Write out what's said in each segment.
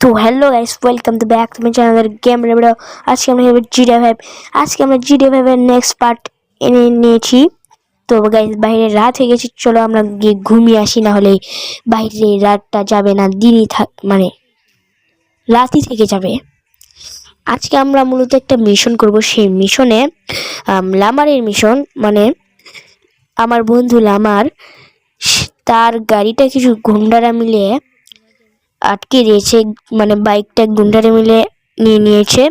তো hello guys welcome to back my channel game রেভিডিও আজকে আমরা হবে জিডে ফাইভ আজকে আমরা জিডে ফাইভের নেক্সট পার্ট এনে নিয়েছি। তো গাইস বাইরে রাত হয়ে গেছে, চলো আমরা গিয়ে ঘুমিয়ে আসি না হলে বাইরে রাতটা যাবে না, দিনই থাক মানে রাতই থেকে যাবে। আজকে আমরা মূলত একটা মিশন করব, সেই মিশনে লামারের মিশন মানে আমার বন্ধু লামার তার গাড়িটা কিছু গুন্ডারা মিলে আটকে দিয়েছে মানে বাইকটা গুন্ডারে মিলে নিয়ে নিয়েছে।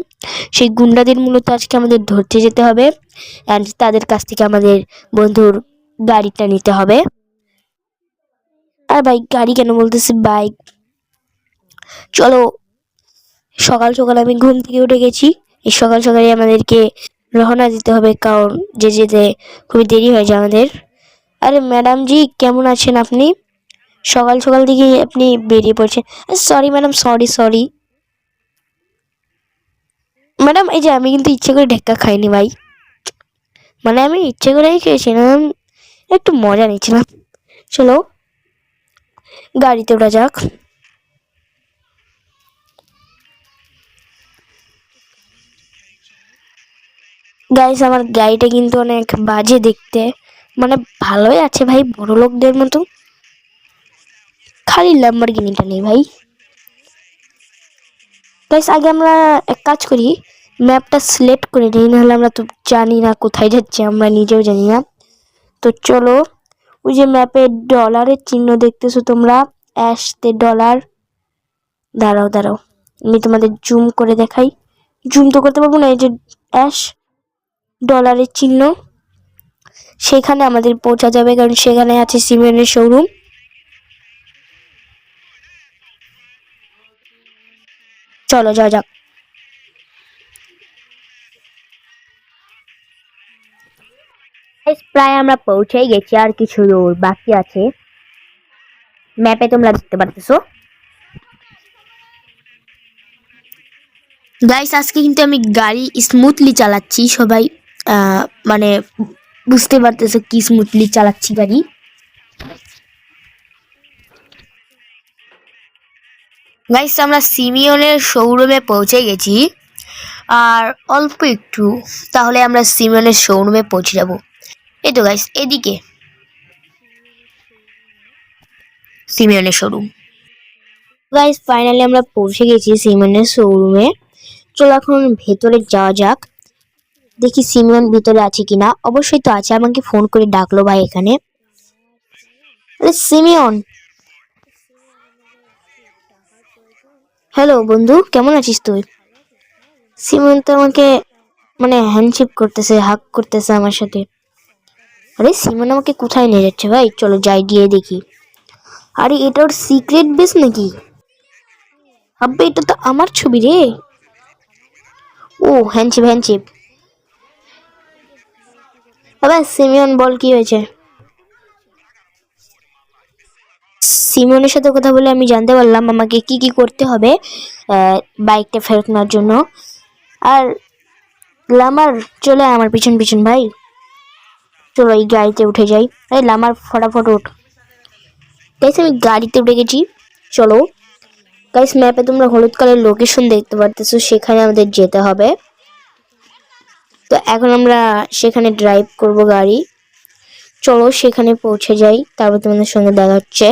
সেই গুন্ডাদের মূলত আজকে আমাদের ধরতে যেতে হবে অ্যান্ড তাদের কাছ থেকে আমাদের বন্ধুর গাড়িটা নিতে হবে। আর বাইক গাড়ি কেন বলতেছি বাইক চলো, সকাল সকাল আমি ঘুম থেকে উঠে গেছি। এই সকাল সকালে আমাদেরকে রওনা দিতে হবে কারণ যে যেতে খুবই দেরি হয়ে যায় আমাদের। আরে ম্যাডাম জি, কেমন আছেন আপনি? সকাল সকাল দিকে আপনি বেরিয়ে পড়ছেন। Sorry madam sorry sorry madam এই যে আমি কিন্তু ইচ্ছে করে ঢেক্কা খাইনি ভাই। মানে আমি ইচ্ছে করেই খেয়েছিলাম, একটু মজা নিচ্ছিলাম। চলো, গাড়িতে ওঠা যাক। গাইস আমার গাড়িটা কিন্তু অনেক বাজে দেখতে। মানে ভালোই আছে ভাই বড় লোকদের মতো। খালি ল্যাম্বরগিনিটা নেই ভাই। গাইস আগে আমরা এক কাজ করি ম্যাপটা সিলেক্ট করে নিই, নাহলে আমরা তো জানি না কোথায় যাচ্ছি, আমরা নিজেও জানি না। তো চলো, ওই যে ম্যাপে ডলারের চিহ্ন দেখতেছো তোমরা? অ্যাশতে ডলার দাঁড়াও দাঁড়াও, আমি তোমাদের জুম করে দেখাই। জুম তো করতে পারব না, এই যে অ্যাশ ডলারের চিহ্ন। সেখানে আমাদের পৌঁছা যাবে, কারণ সেখানে আছে সিমেন্টের শোরুম চলো, যাওয়া যাক। প্রায় আমরা পৌঁছেই গেছি, আর কিছু দূর বাকি আছে। ম্যাপে তোমরা দেখতে পারতেছো। গাইস আজকে কিন্তু আমি গাড়ি স্মুথলি চালাচ্ছি, সবাই মানে বুঝতে পারতেছো কি স্মুথলি চালাচ্ছি গাড়ি। গাইস আমরা সিমিয়নের শোরুমে পৌঁছে গেছি। আর অল্প একটু, তাহলে আমরা সিমিয়নের শোরুমে পৌঁছে যাব। এই তো গাইস এদিকে। সিমিয়নের শোরুম গাইস ফাইনালি আমরা পৌঁছে গেছি সিমিয়নের শোরুমে চলো এখন ভেতরে যাওয়া যাক। দেখি সিমিয়ন ভিতরে আছে কিনা। অবশ্যই তো আছে, আমাকে ফোন করে ডাকলো ভাই এখানে। সিমিয়ন হ্যালো বন্ধু, কেমন আছিস তুই? সিমন তো আমাকে মানে হ্যান্ডশিপ করতেছে হাক করতেছে আমার সাথে। আরে সিমন আমাকে কোথায় নিয়ে যাচ্ছে ভাই? চলো যাই, গিয়ে দেখি। আরে, এটা ওর সিক্রেট বেস নাকি? আব্বে, এটা তো আমার ছবি রে। ও হ্যান্ডশিপ হ্যান্ডশিপ আবার সিমিয়ন বল কি হয়েছে? সিমনের সাথে কথা বলে আমি জানতে পারলাম আমাকে কি কি করতে হবে বাইকটা ফেরত নেওয়ার জন্য। আর লামার, চলে আমার পিছন পিছন ভাই। চলো এই গাড়িতে উঠে যাই। এই লামার, ফটাফট উঠ গাইস আমি গাড়িতে উঠে গেছি। চলো। গাইস ম্যাপে তোমরা হলুদ কালার লোকেশন দেখতে পারতেছো, সেখানে আমাদের যেতে হবে। তো এখন আমরা সেখানে ড্রাইভ করব গাড়ি। চলো সেখানে পৌঁছে যাই, তারপর তোমাদের সঙ্গে দেখা হচ্ছে।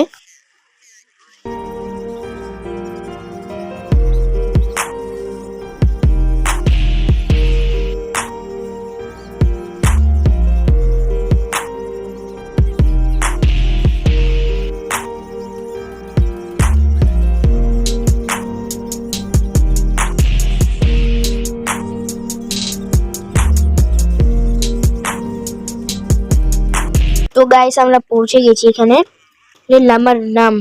তো গাইস আমরা পৌঁছে গেছি এখানে। আরে, লামার নাম।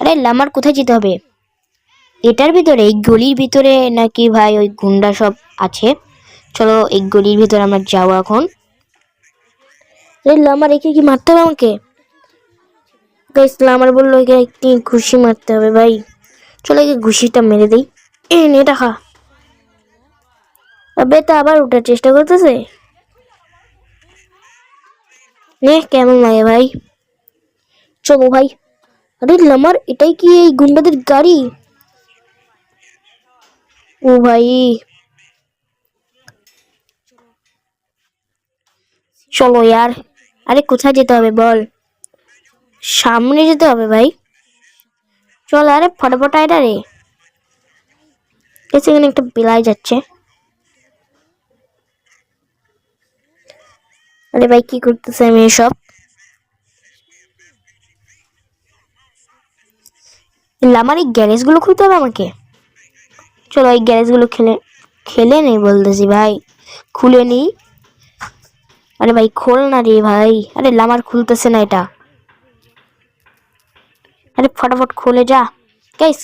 আরে, লামার কোথায় যেতে হবে? এটার ভিতরে, এই গলির ভিতরে নাকি ভাই ওই গুন্ডা সব আছে? চলো, এই গলির ভিতরে আমরা যাব এখন। আরে, লামার একে কি মারতে হবে আমাকে? গাইস লামার বলল একে একটি ঘুষি মারতে হবে ভাই। চলো, একে ঘুষিটা মেরে দেই। এ নে টাকা আবে, তা আবার ওঠার চেষ্টা করতেছে? নে, কেমন লাগে ভাই? চলো ভাই। আরে লামার, এটাই কি এই গুন্ডাদের গাড়ি? ও ভাই। চলো यार আরে কোথায় যেতে হবে বল? সামনে যেতে হবে ভাই। চল আরে, ফটাফট আয়টা রে। এখানে একটা বেলাই যাচ্ছে। আরে ভাই, কি করতেছে আমি এসব? আমার এই গ্যারেজগুলো খুলতে হবে আমাকে। চলো, এই গ্যারেজগুলো খেলে খেলে নেই বলতেছি ভাই। খুলে নিই। আরে ভাই, খোল না রে ভাই। আরে লামার খুলতেছে না এটা। আরে ফটাফট খুলে যা। গাইস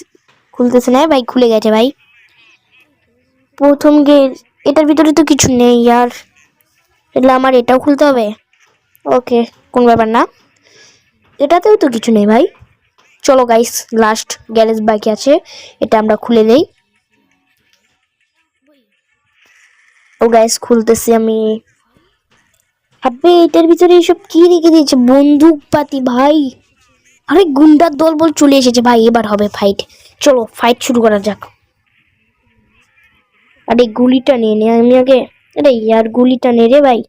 খুলতেছে না ভাই, খুলে গেছে ভাই। প্রথম গে এটার ভিতরে তো কিছু নেই আর। তাহলে আমার এটাও খুলতে হবে? ওকে, কোন ব্যাপার না। এটাতেও তো কিছু নেই ভাই। চলো গাইস লাস্ট গ্যারেজ বাকি আছে। এটা আমরা খুলে নেই। ও গাইস খুলতেছি আমি। আবে, এটার ভিতরে এইসব কি রেখে দিয়েছে? বন্দুক পাতি ভাই। আরে, গুন্ডার দল বল চলে এসেছে ভাই। এবার হবে ফাইট চলো ফাইট শুরু করা যাক। আরে, গুলিটা নিয়ে নে আমি আগে। আরে ইয়ার গুলিটা নে রে ভাই।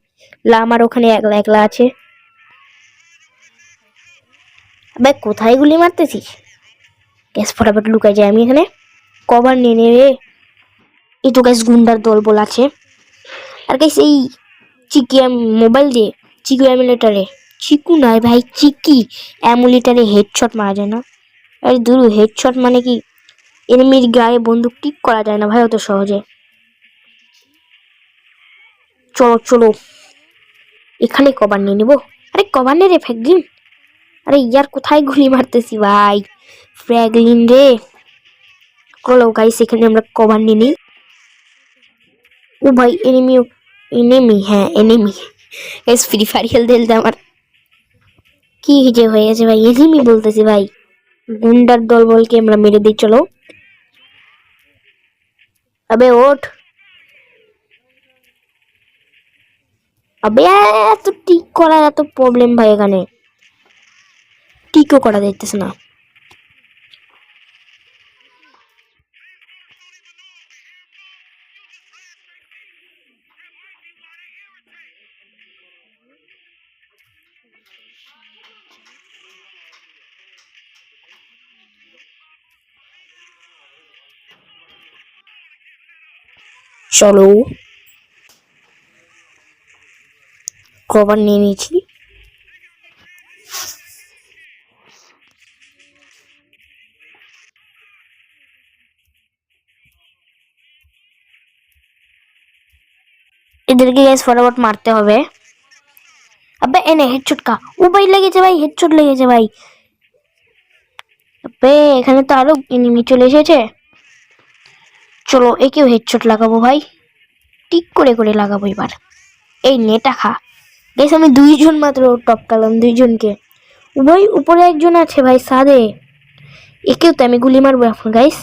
লা আমার ওখানে একলা একলা আছে। ভাই কোথায় গুলি মারতেছিস? গ্যাস ফটাফট লুকাই যায় আমি এখানে। কভার নিয়ে নে রে। এই তো গ্যাস গুন্ডার দল বল আছে। আর গ্যাস এই চিকি মোবাইল দিয়ে, চিকু অ্যামুলেটারে চিকু নয় ভাই, চিকি। অ্যামুলেটারে হেডশট মারা যায় না। আরে দূর হেডশট মানে কি? এনিমির গায়ে বন্দুক টিক করা যায় না ভাই অত সহজে। চলো চলো। এখানে কভার নিয়ে নিবো। আরে, কভার নে রে ফ্যাগলিন। আরে, ইয়ার কোথায় গুলি মারতেছি ভাই? ফ্র্যাগলিন রে। চলো গাইস এখানে আমরা কভার নিয়ে নিই। ও ভাই এনিমি এনিমি হ্যাঁ এনিমি গাইস ফ্রি ফায়ার খেলতে খেলতে আমার কি যে হয়ে গেছে ভাই এনিমি বলতেছি ভাই। গুন্ডার দল বলকে আমরা মেরে দিই, চলো। আবে, ওঠ। আবে এত টিক করা এত প্রবলেম ভাই এখানে। টিকও করা যাইতেছে না। চলো। কভার নিয়ে নিয়েছি। এদেরকে গ্যাস ফটাফট মারতে হবে। আবে এনে হেডশট কা। ও ভাই, লেগেছে ভাই হেডশট লেগেছে ভাই। আবে এখানে তো আরও এনিমি চলে এসেছে। চলো, একেও হেডশট লাগাবো ভাই। ঠিক করে করে লাগাবো এবার। এই নেটা খা। বেশ, আমি দুইজন মাত্র টপকালাম, দুইজনকে। ভাই উপরে একজন আছে ভাই, সাদে। একেও তো আমি গুলি মারবো এখন গাইস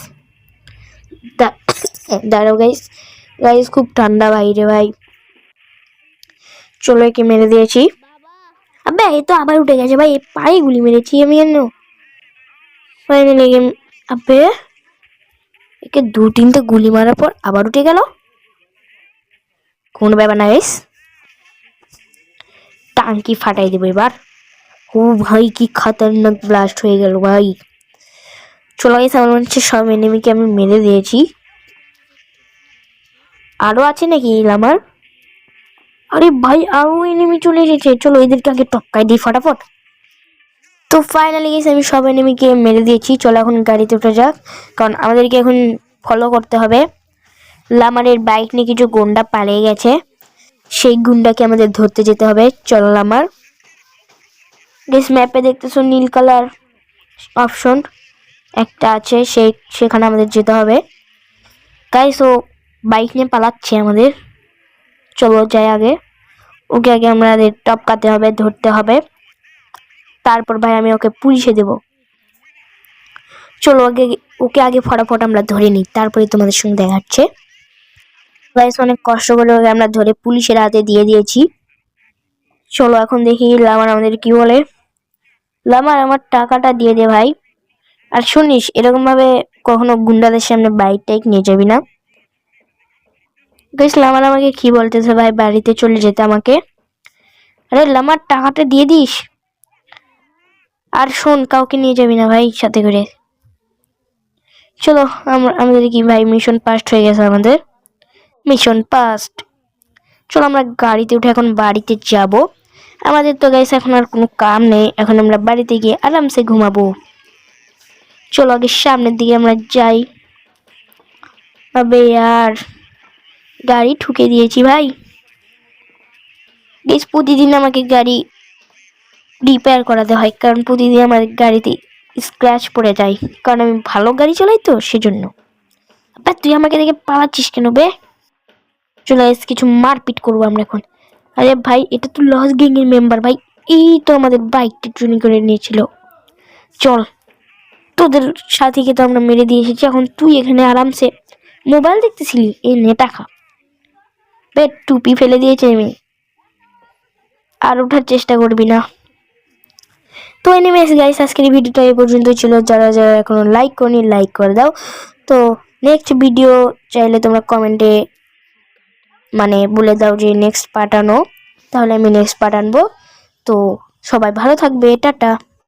দাঁড়াও গাইস গাইস খুব ঠান্ডা বাইরে, ভাই। চলো একে মেরে দিয়েছি। আবে এই তো আবার উঠে গেছে, ভাই। পায়ে গুলি মেরেছি আমি কেন? ফাইনালি আবে একে দু তিনটে গুলি মারার পর আবার উঠে গেল। কোন ব্যাপার না গাইস টাঙ্কি ফাটাই দেবো এবার ও ভাই কি খাতারনাক ব্লাস্ট হয়ে গেল ভাই চলো গাইস আমার মনে হচ্ছে সব এনিমিকে আমি মেরে দিয়েছি আরও আছে নাকি আমার আরে ভাই আরও এনিমি চলে এসেছে চলো এদেরকে আগে টপকাই দিই ফটাফট তো ফাইনালি গেছে আমি সব এনিমিকে মেরে দিয়েছি চলো এখন গাড়িতে উঠে যাক কারণ আমাদেরকে এখন ফলো করতে হবে লামারের বাইক নিয়ে কিছু গুন্ডা পালিয়ে গেছে সেই গুন্ডাকে আমাদের ধরতে যেতে হবে। চলো আমার। গেস ম্যাপে দেখতেছো নীল কালার অপশন একটা আছে, সেই, সেখানে আমাদের যেতে হবে। গাইস ও বাইক নিয়ে পালাচ্ছে আমাদের। চলো যাই আগে। ওকে আগে আমাদের টপকাতে হবে, ধরতে হবে। তারপর ভাই আমি ওকে পুলিশে দেব। চলো আগে, ওকে আগে ফটাফট আমরা ধরে নিই, তারপরে তোমাদের সঙ্গে দেখা হচ্ছে গাইস অনেক কষ্ট করে ওকে আমরা ধরে পুলিশের হাতে দিয়ে দিয়েছি। চলো এখন দেখি লামার আমাদের কি বলে। লামার আমার টাকাটা দিয়ে দে ভাই। আর শুনিস এরকম ভাবে কখনো গুন্ডাদের সামনে বাইক টাইক নিয়ে যাবি না। গাইস লামার আমাকে কি বলতেছে ভাই? বাড়িতে চলে যেতে আমাকে। আরে লামার টাকাটা দিয়ে দিস। আর শোন, কাউকে নিয়ে যাবি না ভাই সাথে করে। চলো আমরা আমাদের কি ভাই মিশন পাস্ট হয়ে গেছে আমাদের। মিশন পাস্ট চলো আমরা গাড়িতে উঠে এখন বাড়িতে যাব। আমাদের তো গাইস এখন আর কোনো কাম নেই। এখন আমরা বাড়িতে গিয়ে আরামসে ঘুমাবো। চলো আগে সামনের দিকে আমরা যাই। আবে আর, গাড়ি ঠুকে দিয়েছি ভাই। বেশ প্রতিদিন আমাকে গাড়ি রিপেয়ার করাতে হয়। কারণ প্রতিদিন আমার গাড়িতে স্ক্র্যাচ পড়ে যায়। কারণ আমি ভালো গাড়ি চালাই তো, সেজন্য। আবার তুই আমাকে দেখে পালাচ্ছিস কেন বে? চলে এসে কিছু মারপিট করব আমরা এখন। আরে ভাই, এটা তো লস গ্যাং এর মেম্বার ভাই। এই তো আমাদের বাইকটা চুরি করে নিয়েছিল। চল, তোদের সাথীকে তো আমরা মেরে দিয়ে এসেছি। এখন তুই এখানে আরামসে মোবাইল দেখতেছিলি? এই নে, টাকা। বে টুপি ফেলে দিয়েছে আমি আর ওঠার চেষ্টা করবি না। তো এনিমেস গাইস আজকের ভিডিওটা এই পর্যন্তই ছিল। যারা যারা এখনও লাইক করনি লাইক করে দাও। তো নেক্সট ভিডিও চাইলে তোমরা কমেন্টে মানে বলে দাও যে নেক্সট পাঠানো তাহলে আমি নেক্সট পাঠানবো তো সবাই ভালো থাকবে, টাটা।